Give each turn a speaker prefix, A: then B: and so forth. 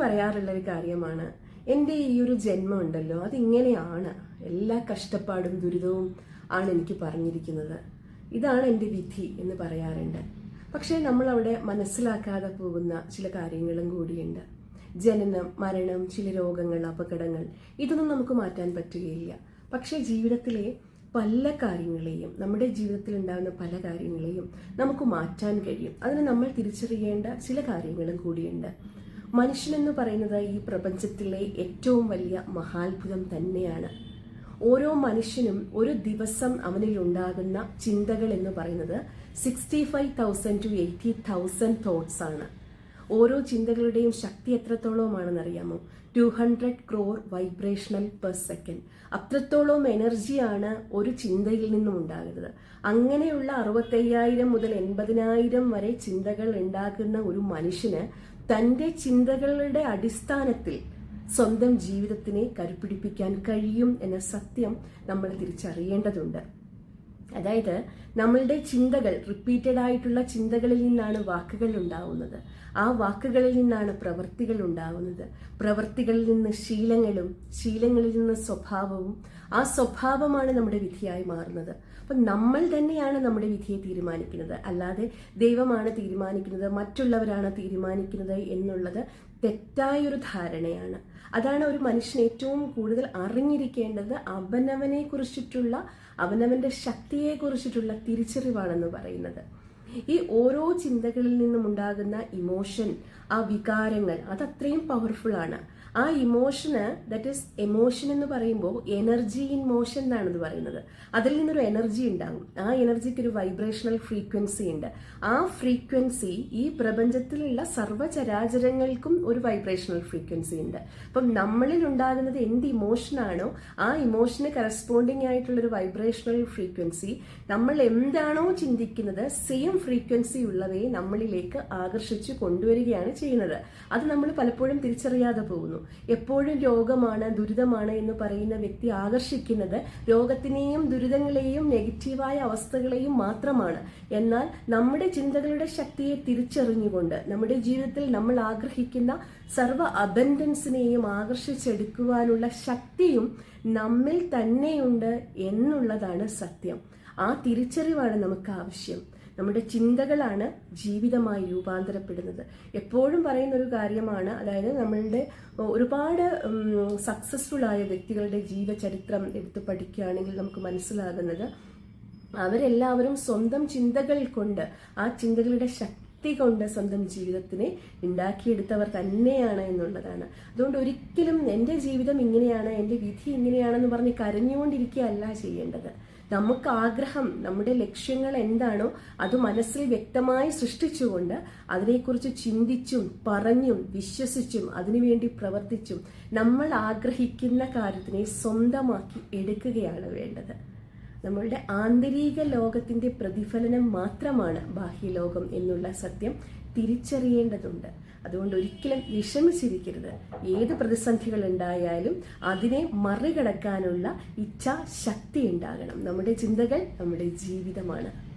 A: പറയാറുള്ള ഒരു കാര്യമാണ്. എന്റെ ഈ ഒരു ജന്മം ഉണ്ടല്ലോ അതിങ്ങനെയാണ്. എല്ലാ കഷ്ടപ്പാടും ദുരിതവും ആണ് എനിക്ക് പറഞ്ഞിരിക്കുന്നത്. ഇതാണ് എന്റെ വിധി എന്ന് പറയാറുണ്ട്. പക്ഷേ നമ്മൾ അവിടെ മനസ്സിലാക്കാതെ പോകുന്ന ചില കാര്യങ്ങളും കൂടിയുണ്ട്. ജനനം മരണം ചില രോഗങ്ങൾ അപകടങ്ങൾ ഇതൊന്നും നമുക്ക് മാറ്റാൻ പറ്റുകയില്ല. പക്ഷേ ജീവിതത്തിലെ പല കാര്യങ്ങളെയും നമ്മുടെ ജീവിതത്തിൽ ഉണ്ടാകുന്ന പല കാര്യങ്ങളെയും നമുക്ക് മാറ്റാൻ കഴിയും. അതിന് നമ്മൾ തിരിച്ചറിയേണ്ട ചില കാര്യങ്ങളും കൂടിയുണ്ട്. മനുഷ്യനെന്ന് പറയുന്നത് ഈ പ്രപഞ്ചത്തിലെ ഏറ്റവും വലിയ മഹാത്ഭുതം തന്നെയാണ്. ഓരോ മനുഷ്യനും ഒരു ദിവസം അവനിൽ ഉണ്ടാകുന്ന ചിന്തകൾ എന്ന് പറയുന്നത് sixty five thousand to eighty thousand thoughts ആണ്. ഓരോ ചിന്തകളുടെയും ശക്തി എത്രത്തോളമാണെന്ന് അറിയാമോ two hundred crore vibrational per second അത്രത്തോളം എനർജിയാണ് ഒരു ചിന്തയിൽ നിന്നും ഉണ്ടാകുന്നത്. അങ്ങനെയുള്ള അറുപത്തയ്യായിരം മുതൽ എൺപതിനായിരം വരെ ചിന്തകൾ ഉണ്ടാക്കുന്ന ഒരു മനുഷ്യന് തന്റെ ചിന്തകളുടെ അടിസ്ഥാനത്തിൽ സ്വന്തം ജീവിതത്തിനെ കരുപിടിപ്പിക്കാൻ കഴിയും എന്ന സത്യം നമ്മൾ തിരിച്ചറിയേണ്ടതുണ്ട്. അതായത് നമ്മളുടെ ചിന്തകൾ റിപ്പീറ്റഡ് ആയിട്ടുള്ള ചിന്തകളിൽ നിന്നാണ് വാക്കുകൾ ഉണ്ടാവുന്നത്. ആ വാക്കുകളിൽ നിന്നാണ് പ്രവൃത്തികൾ ഉണ്ടാവുന്നത്. പ്രവൃത്തികളിൽ നിന്ന് ശീലങ്ങളും ശീലങ്ങളിൽ നിന്ന് സ്വഭാവവും ആ സ്വഭാവമാണ് നമ്മുടെ വിധിയായി മാറുന്നത്. അപ്പൊ നമ്മൾ തന്നെയാണ് നമ്മുടെ വിധിയെ തീരുമാനിക്കുന്നത്. അല്ലാതെ ദൈവമാണ് തീരുമാനിക്കുന്നത് മറ്റുള്ളവരാണ് തീരുമാനിക്കുന്നത് എന്നുള്ളത് തെറ്റായൊരു ധാരണയാണ്. അതാണ് ഒരു മനുഷ്യൻ ഏറ്റവും കൂടുതൽ അറിഞ്ഞിരിക്കേണ്ടത് അവനവനെ കുറിച്ചിട്ടുള്ള അവനവന്റെ ശക്തിയെ കുറിച്ചിട്ടുള്ള തിരിച്ചറിവാണെന്ന് പറയുന്നത്. ഈ ഓരോ ചിന്തകളിൽ നിന്നും ഉണ്ടാകുന്ന ഇമോഷൻ ആ വികാരങ്ങൾ അത് അത്രയും പവർഫുൾ ആണ്. ആ ഇമോഷന് ദറ്റ് ഈസ് എമോഷൻ എന്ന് പറയുമ്പോൾ എനർജി ഇൻ മോഷൻ എന്നാണ് ഇത് പറയുന്നത്. അതിൽ നിന്നൊരു എനർജി ഉണ്ടാകും. ആ എനർജിക്ക് ഒരു വൈബ്രേഷണൽ ഫ്രീക്വൻസി ഉണ്ട്. ആ ഫ്രീക്വൻസി ഈ പ്രപഞ്ചത്തിലുള്ള സർവചരാചരങ്ങൾക്കും ഒരു വൈബ്രേഷണൽ ഫ്രീക്വൻസി ഉണ്ട്. അപ്പം നമ്മളിൽ ഉണ്ടാകുന്നത് എന്ത് ഇമോഷനാണോ ആ ഇമോഷന് കറസ്പോണ്ടിങ് ആയിട്ടുള്ള ഒരു വൈബ്രേഷണൽ ഫ്രീക്വൻസി നമ്മൾ എന്താണോ ചിന്തിക്കുന്നത് സെയിം ഫ്രീക്വൻസി ഉള്ളവയെ നമ്മളിലേക്ക് ആകർഷിച്ച് കൊണ്ടുവരികയാണ് ചെയ്യുന്നത്. അത് നമ്മൾ പലപ്പോഴും തിരിച്ചറിയാതെ പോകുന്നു. എപ്പോഴും രോഗമാണ് ദുരിതമാണ് എന്ന് പറയുന്ന വ്യക്തി ആകർഷിക്കുന്നത് രോഗത്തിനെയും ദുരിതങ്ങളെയും നെഗറ്റീവായ അവസ്ഥകളെയും മാത്രമാണ്. എന്നാൽ നമ്മുടെ ചിന്തകളുടെ ശക്തിയെ തിരിച്ചറിഞ്ഞുകൊണ്ട് നമ്മുടെ ജീവിതത്തിൽ നമ്മൾ ആഗ്രഹിക്കുന്ന സർവ അബൻഡൻസിനെയും ആകർഷിച്ചെടുക്കുവാനുള്ള ശക്തിയും നമ്മിൽ തന്നെയുണ്ട് എന്നുള്ളതാണ് സത്യം. ആ തിരിച്ചറിവാണ് നമുക്ക് ആവശ്യം. നമ്മുടെ ചിന്തകളാണ് ജീവിതമായി രൂപാന്തരപ്പെടുന്നത്. എപ്പോഴും പറയുന്ന ഒരു കാര്യമാണ് അതായത് നമ്മളുടെ ഒരുപാട് സക്സസ്ഫുൾ ആയ വ്യക്തികളുടെ ജീവചരിത്രം എടുത്ത് പഠിക്കുകയാണെങ്കിൽ നമുക്ക് മനസ്സിലാകുന്നത് അവരെല്ലാവരും സ്വന്തം ചിന്തകൾ കൊണ്ട് ആ ചിന്തകളുടെ ശക്തി കൊണ്ട് സ്വന്തം ജീവിതത്തിനെ ഉണ്ടാക്കിയെടുത്തവർ തന്നെയാണ് എന്നുള്ളതാണ്. അതുകൊണ്ട് ഒരിക്കലും എന്റെ ജീവിതം ഇങ്ങനെയാണ് എന്റെ വിധി ഇങ്ങനെയാണെന്ന് പറഞ്ഞ് കരഞ്ഞുകൊണ്ടിരിക്കുകയല്ല ചെയ്യേണ്ടത്. നമുക്ക് ആഗ്രഹം നമ്മുടെ ലക്ഷ്യങ്ങൾ എന്താണോ അത് മനസ്സിൽ വ്യക്തമായി സൃഷ്ടിച്ചുകൊണ്ട് അതിനെക്കുറിച്ച് ചിന്തിച്ചും പറഞ്ഞും വിശ്വസിച്ചും അതിനുവേണ്ടി പ്രവർത്തിച്ചും നമ്മൾ ആഗ്രഹിക്കുന്ന കാര്യത്തിനെ സ്വന്തമാക്കി എടുക്കുകയാണ് വേണ്ടത്. നമ്മളുടെ ആന്തരിക ലോകത്തിന്റെ പ്രതിഫലനം മാത്രമാണ് ബാഹ്യലോകം എന്നുള്ള സത്യം തിരിച്ചറിയേണ്ടതുണ്ട്. അതുകൊണ്ട് ഒരിക്കലും വിഷമിച്ചിരിക്കരുത്. ഏത് പ്രതിസന്ധികൾ ഉണ്ടായാലും അതിനെ മറികടക്കാനുള്ള ഇച്ഛാശക്തി ഉണ്ടാകണം. നമ്മുടെ ചിന്തകൾ നമ്മുടെ ജീവിതമാണ്.